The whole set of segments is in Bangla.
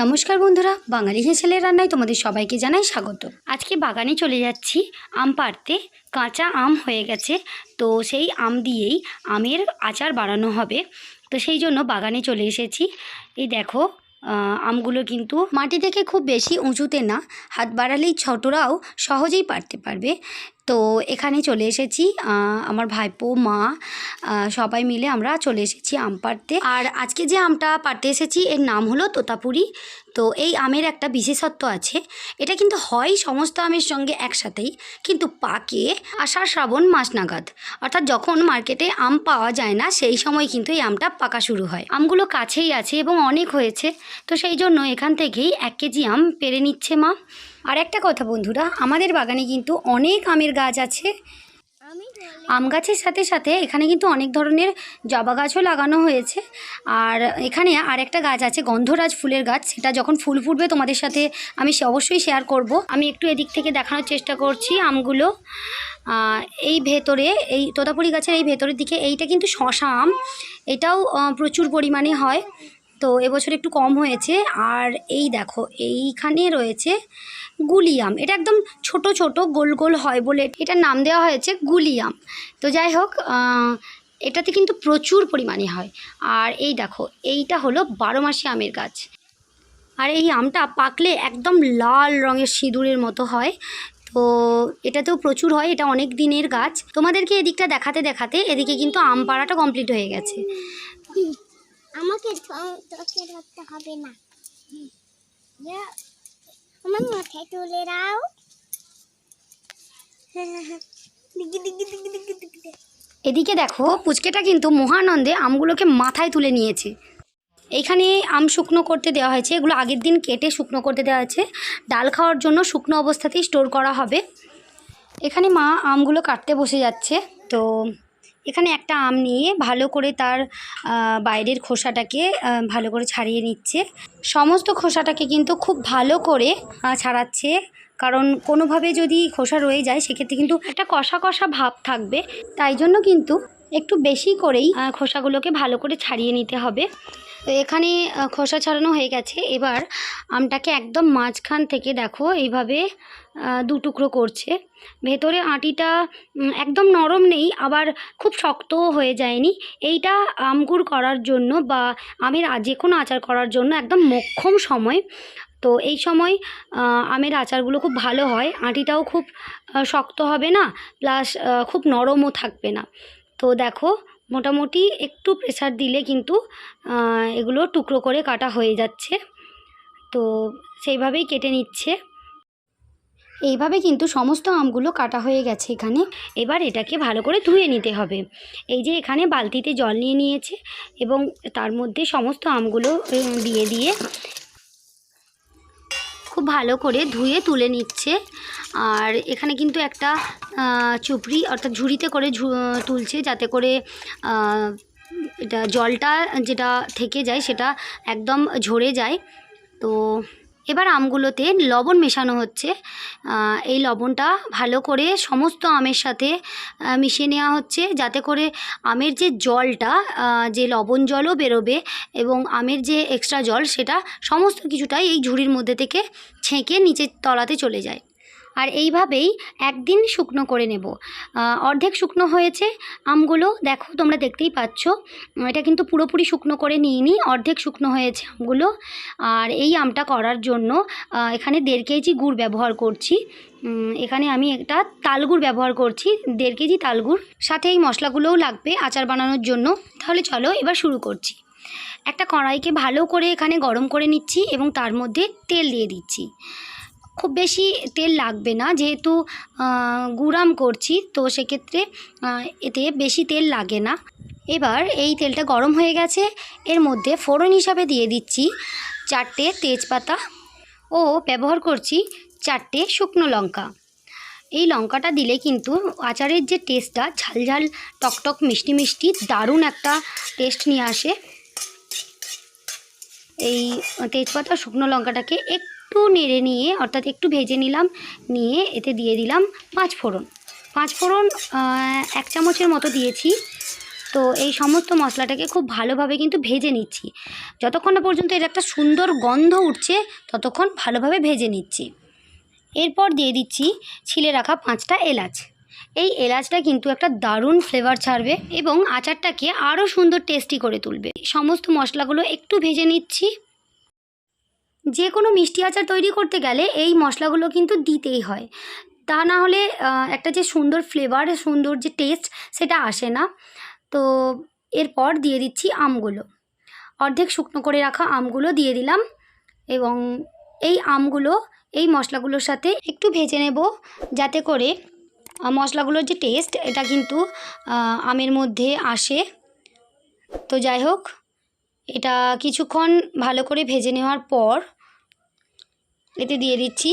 নমস্কার বন্ধুরা, বাঙালি হেসেলের রান্নায় তোমাদের সবাইকে জানাই স্বাগত। আজকে বাগানে চলে যাচ্ছি, আম পাড়তে। কাঁচা আম হয়ে গেছে, তো সেই আম দিয়েই আমের আচার বানানো হবে। তো সেই জন্য বাগানে চলে এসেছি। এই দেখো আমগুলো কিন্তু মাটি থেকে খুব বেশি উঁচুতে না, হাত বাড়ালেই ছোটরাও সহজেই পারতে পারবে। তো এখানে চলে এসেছি আমার ভাইপো, মা সবাই মিলে আমরা চলে এসেছি আম পাড়তে। আর আজকে যে আমটা পাড়তে এসেছি, এর নাম হলো তোতাপুরি। তো এই আমের একটা বিশেষত্ব আছে, এটা কিন্তু হয় সমস্ত আমের সঙ্গে একসাথেই, কিন্তু পাকে আষাঢ় শ্রাবণ মাস নাগাদ। অর্থাৎ যখন মার্কেটে আম পাওয়া যায় না, সেই সময় কিন্তু এই আমটা পাকা শুরু হয়। আমগুলো কাছেই আছে এবং অনেক হয়েছে, তো সেই জন্য এখান থেকেই এক কেজি আম পেরে নিচ্ছে মা। আর একটা কথা বন্ধুরা, আমাদের বাগানে কিন্তু অনেক আমের গাছ আছে। আম গাছের সাথে সাথে এখানে কিন্তু অনেক ধরনের জবা গাছও লাগানো হয়েছে। আর এখানে আর একটা গাছ আছে, গন্ধরাজ ফুলের গাছ। সেটা যখন ফুল ফুটবে তোমাদের সাথে আমি সে- অবশ্যই শেয়ার করব। আমি একটু এদিক থেকে দেখানোর চেষ্টা করছি আমগুলো। এই ভেতরে, এই তোতাপুরি গাছের এই ভেতরের দিকে এইটা কিন্তু শশা আম। এটাও প্রচুর পরিমাণে হয়। তো এবছর একটু কম হয়েছে। আর এই দেখো, এইখানে রয়েছে গুলিয়াম। এটা একদম ছোট ছোট, গোল গোল হয় বলে এটার নাম দেওয়া হয়েছে গুলিয়াম। তো যাই হোক এটাতে কিন্তু প্রচুর পরিমাণে হয়। আর এই দেখো, এইটা হলো বারো মাসি আমের গাছ। আর এই আমটা পাকলে একদম লাল রঙের সিঁদুরের মতো হয়। তো এটাতেও প্রচুর হয়, এটা অনেক দিনের গাছ। তোমাদেরকে এদিকটা দেখাতে দেখাতে এদিকে কিন্তু আম পাড়াটা কমপ্লিট হয়ে গেছে। আমাকে তোকে ধরতে হবে না। আমার মাথায় তুলে দাও। এদিকে দেখো, পুচকেটা কিন্তু মহানন্দে আমগুলোকে মাথায় তুলে নিয়েছে। এইখানে আম শুকনো করতে দেওয়া হয়েছে, এগুলো আগের দিন কেটে শুকনো করতে দেওয়া হয়েছে। ডাল খাওয়ার জন্য শুকনো অবস্থাতেই স্টোর করা হবে। এখানে মা আমগুলো কাটতে বসে যাচ্ছে, তো এখানে একটা আম নিয়ে ভালো করে তার বাইরের খোসাটাকে ভালো করে ছাড়িয়ে নিচ্ছে। সমস্ত খোসাটাকে কিন্তু খুব ভালো করে ছাড়াচ্ছে। কারণ কোনোভাবে যদি খোসা রয়ে যায়, সেক্ষেত্রে কিন্তু একটা কষা কষা ভাব থাকবে। তাই জন্য কিন্তু একটু বেশি করেই খোসাগুলোকে ভালো করে ছাড়িয়ে নিতে হবে। তো এখানে খোসা ছাড়ানো হয়ে গেছে। এবার আমটাকে একদম মাঝখান থেকে দেখো, এইভাবে দু টুকরো করছে। ভেতরে আটিটা একদম নরম নেই, আবার খুব শক্তও হয়ে যায়নি। এইটা আমগুড় করার জন্য বা আমের যে কোনো আচার করার জন্য একদম মোক্ষম সময়। তো এই সময় আমের আচারগুলো খুব ভালো হয়। আটিটাও খুব শক্ত হবে না, প্লাস খুব নরমও থাকবে না। তো দেখো মোটামুটি একটু প্রেসার দিলে কিন্তু এগুলো টুকরো করে কাটা হয়ে যাচ্ছে। তো সেইভাবেই কেটে নিচ্ছে। এইভাবে কিন্তু সমস্ত আমগুলো কাটা হয়ে গেছে এখানে। এবার এটাকে ভালো করে ধুয়ে নিতে হবে। এই যে এখানে বালতিতে জল নিয়ে নিয়েছে এবং তার মধ্যে সমস্ত আমগুলো দিয়ে দিয়ে খুব ভালো করে ধুয়ে তুলে নিচ্ছে। আর এখানে কিন্তু একটা চুপড়ি অর্থাৎ ঝুড়িতে করে তুলছে যাতে করে এটা জলটা যেটা থেকে যায় সেটা একদম ঝরে যায়। তো এবার আমগুলোতে লবণ মেশানো হচ্ছে। এই লবণটা ভালো করে সমস্ত আমের সাথে মিশিয়ে নেওয়া হচ্ছে যাতে করে আমের যে জলটা যে লবণ জলও বেরোবে এবং আমের যে এক্সট্রা জল সেটা সমস্ত কিছুটাই এই ঝুড়ির মধ্যে থেকে ছেঁকে নিচের তলাতে চলে যায়। আর এইভাবেই একদিন শুকনো করে নেব। অর্ধেক শুকনো হয়েছে। আমগুলো দেখো, তোমরা দেখতেই পাচ্ছ। এটা কিন্তু পুরোপুরি শুকনো করে নিইনি, অর্ধেক শুকনো হয়েছে আমগুলো। আর এই আমটা করার জন্য এখানে দেড় কেজি গুড় ব্যবহার করছি। এখানে আমি একটা তালগুড় ব্যবহার করছি, দেড় কেজি তালগুড়। সাথে এই মশলাগুলোও লাগবে আচার বানানোর জন্য। তাহলে চলো এবার শুরু করছি। একটা কড়াইকে ভালো করে এখানে গরম করে নিচ্ছি এবং তার মধ্যে তেল দিয়ে দিচ্ছি। খুব বেশি তেল লাগবে না, যেহেতু গুড়াম করছি, তো সেক্ষেত্রে এতে বেশি তেল লাগে না। এবার এই তেলটা গরম হয়ে গেছে, এর মধ্যে ফোড়ন হিসাবে দিয়ে দিচ্ছি চারটে তেজপাতা ও ব্যবহার করছি চারটে শুকনো লঙ্কা। এই লঙ্কাটা দিলে কিন্তু আচারের যে টেস্টটা, ঝাল ঝাল টকটক মিষ্টি মিষ্টি, দারুণ একটা টেস্ট নিয়ে আসে। এই তেজপাতা শুকনো লঙ্কাটাকে একটু নেড়ে নিয়ে, অর্থাৎ একটু ভেজে নিলাম, নিয়ে এতে দিয়ে দিলাম পাঁচ ফোড়ন। পাঁচ ফোড়ন এক চামচের মতো দিয়েছি। তো এই সমস্ত মশলাটাকে খুব ভালোভাবে কিন্তু ভেজে নিচ্ছি। যতক্ষণ না পর্যন্ত এর একটা সুন্দর গন্ধ উঠছে, ততক্ষণ ভালোভাবে ভেজে নিচ্ছি। এরপর দিয়ে দিচ্ছি ছিলে রাখা পাঁচটা এলাচ। এই এলাচটা কিন্তু একটা দারুণ ফ্লেভার ছাড়বে এবং আচারটাকে আরও সুন্দর টেস্টি করে তুলবে। সমস্ত মশলাগুলো একটু ভেজে নিচ্ছি। যে কোনো মিষ্টি আচার তৈরি করতে গেলে এই মশলাগুলো কিন্তু দিতেই হয়। তা না হলে একটা যে সুন্দর ফ্লেভার সুন্দর যে টেস্ট সেটা আসে না। তো এরপর দিয়ে দিচ্ছি আমগুলো। অর্ধেক শুকনো করে রাখা আমগুলো দিয়ে দিলাম এবং এই আমগুলো, এই মশলাগুলোর সাথে একটু ভেজে নেব যাতে করে মশলাগুলোর যে টেস্ট এটা কিন্তু আমের মধ্যে আসে। তো যাই হোক, এটা কিছুক্ষণ ভালো করে ভেজে নেওয়ার পর এতে দিয়ে দিচ্ছি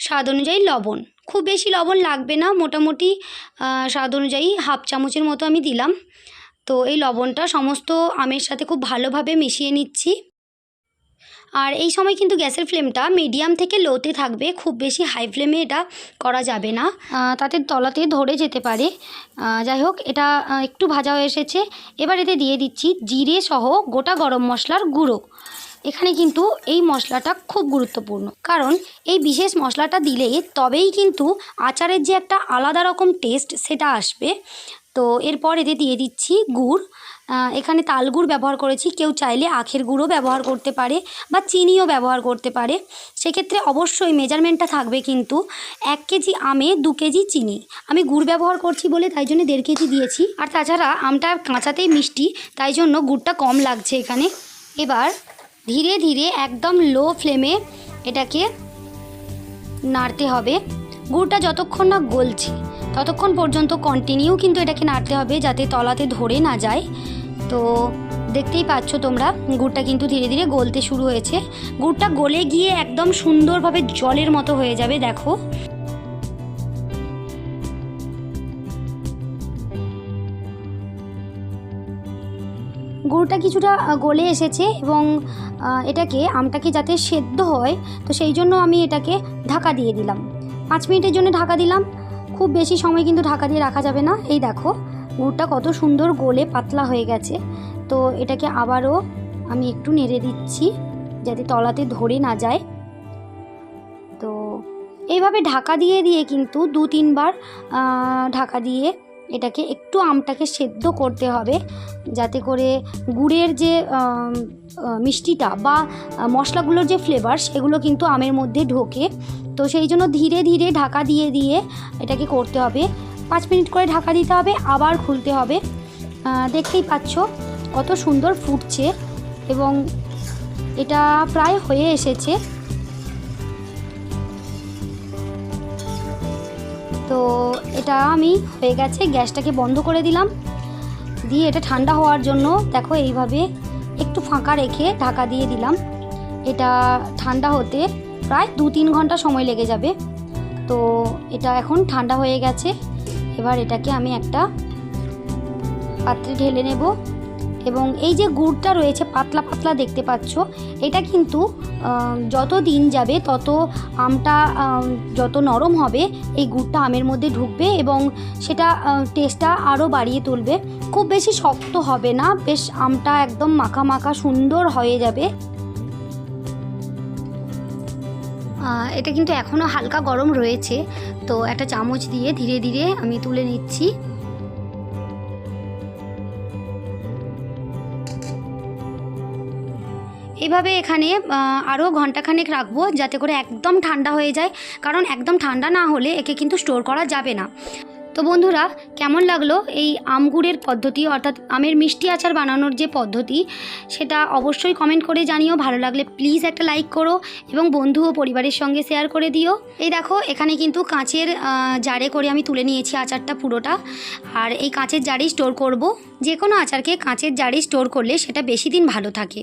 স্বাদ অনুযায়ী লবণ। খুব বেশি লবণ লাগবে না, মোটামুটি স্বাদ অনুযায়ী হাফ চামচের মতো আমি দিলাম। তো এই লবণটা সমস্ত আমের সাথে খুব ভালোভাবে মিশিয়ে নিচ্ছি। আর এই সময় কিন্তু গ্যাসের ফ্লেমটা মিডিয়াম থেকে লোতে থাকবে, খুব বেশি হাই ফ্লেমে এটা করা যাবে না। তাতে তলাতে ধরে যেতে পারে। যাই হোক, এটা একটু ভাজা হয়ে এসেছে। এবার এতে দিয়ে দিচ্ছি জিরে সহ গোটা গরম মশলার গুঁড়ো। এখানে কিন্তু এই মশলাটা খুব গুরুত্বপূর্ণ। কারণ এই বিশেষ মশলাটা দিলে তবেই কিন্তু আচারের যে একটা আলাদা রকম টেস্ট সেটা আসবে। তো এরপর এতে দিয়ে দিচ্ছি গুড়। এখানে তাল গুড় ব্যবহার করেছি। কেউ চাইলে আখের গুঁড়ো ব্যবহার করতে পারে বা চিনিও ব্যবহার করতে পারে। সেক্ষেত্রে অবশ্যই মেজারমেন্টটা থাকবে কিন্তু এক কেজি আমে দু কেজি চিনি। আমি গুড় ব্যবহার করছি বলে তাই জন্য দেড় কেজি দিয়েছি। আর তাছাড়া আমটা কাঁচাতেই মিষ্টি, তাই জন্য গুড়টা কম লাগছে এখানে। এবার ধীরে ধীরে একদম লো ফ্লেমে এটাকে নাড়তে হবে। গুড়টা যতক্ষণ না গলছে, ততক্ষণ পর্যন্ত কন্টিনিউ কিন্তু এটাকে নাড়তে হবে যাতে তলাতে ধরে না যায়। তো দেখতেই পাচ্ছ তোমরা, গুড়টা কিন্তু ধীরে ধীরে গলতে শুরু হয়েছে। গুড়টা গলে গিয়ে একদম সুন্দরভাবে জলের মতো হয়ে যাবে, দেখো। গুড়টা কিছুটা গলে এসেছে এবং এটাকে আমটাকে যাতে সেদ্ধ হয়, তো সেই জন্য আমি এটাকে ঢাকা দিয়ে দিলাম। পাঁচ মিনিটের জন্য ঢাকা দিলাম। খুব বেশি সময় কিন্তু ঢাকা দিয়ে রাখা যাবে না। এই দেখো গুড়টা কত সুন্দর গলে পাতলা হয়ে গেছে। তো এটাকে আবারও আমি একটু নেড়ে দিচ্ছি, যাতে তলাতে ধরে না যায়। তো এইভাবে ঢাকা দিয়ে দিয়ে কিন্তু দু তিনবার ঢাকা দিয়ে এটাকে একটু আমটাকে সেদ্ধ করতে হবে যাতে করে গুড়ের যে মিষ্টিটা বা মশলাগুলোর যে ফ্লেভার সেগুলো কিন্তু আমের মধ্যে ঢোকে। তো সেই জন্য ধীরে ধীরে ঢাকা দিয়ে দিয়ে এটাকে করতে হবে। পাঁচ মিনিট করে ঢাকা দিতে হবে, আবার খুলতে হবে। দেখতেই পাচ্ছ কত সুন্দর ফুটছে এবং এটা প্রায় হয়ে এসেছে। তো এটা আমি হয়ে গেছে, গ্যাসটাকে বন্ধ করে দিলাম। দিয়ে এটা ঠান্ডা হওয়ার জন্য দেখো এইভাবে একটু ফাঁকা রেখে ঢাকা দিয়ে দিলাম। এটা ঠান্ডা হতে প্রায় দু তিন ঘণ্টা সময় লেগে যাবে। তো এটা এখন ঠান্ডা হয়ে গেছে। এবার এটাকে আমি একটা পাত্রে ঢেলে নেব। এবং এই যে গুড়টা রয়েছে, পাতলা পাতলা দেখতে পাচ্ছ, এটা কিন্তু যত দিন যাবে, তত আমটা যত নরম হবে, এই গুড়টা আমের মধ্যে ঢুকবে এবং সেটা টেস্টটা আরও বাড়িয়ে তুলবে। খুব বেশি শক্ত হবে না, বেশ আমটা একদম মাখা মাখা সুন্দর হয়ে যাবে। এটা কিন্তু এখনও হালকা গরম রয়েছে, তো একটা চামচ দিয়ে ধীরে ধীরে আমি তুলে নিচ্ছি। এভাবে এখানে আরও ঘন্টাখানেক রাখব যাতে করে একদম ঠান্ডা হয়ে যায়। কারণ একদম ঠান্ডা না হলে একে কিন্তু স্টোর করা যাবে না। তো বন্ধুরা, কেমন লাগল এই আমগুড়ের পদ্ধতি? অর্থাৎ আমের মিষ্টি আচার বানানোর যে পদ্ধতি, সেটা অবশ্যই কমেন্ট করে জানিও। ভালো লাগলে প্লিজ একটা লাইক করো এবং বন্ধু ও পরিবারের সঙ্গে শেয়ার করে দিও। এই দেখো, এখানে কিন্তু কাঁচের জারে করে আমি তুলে নিয়েছি আচারটা পুরোটা। আর এই কাঁচের জারেই স্টোর করব। যে কোনো আচারকে কাঁচের জারে স্টোর করলে সেটা বেশি দিন ভালো থাকে।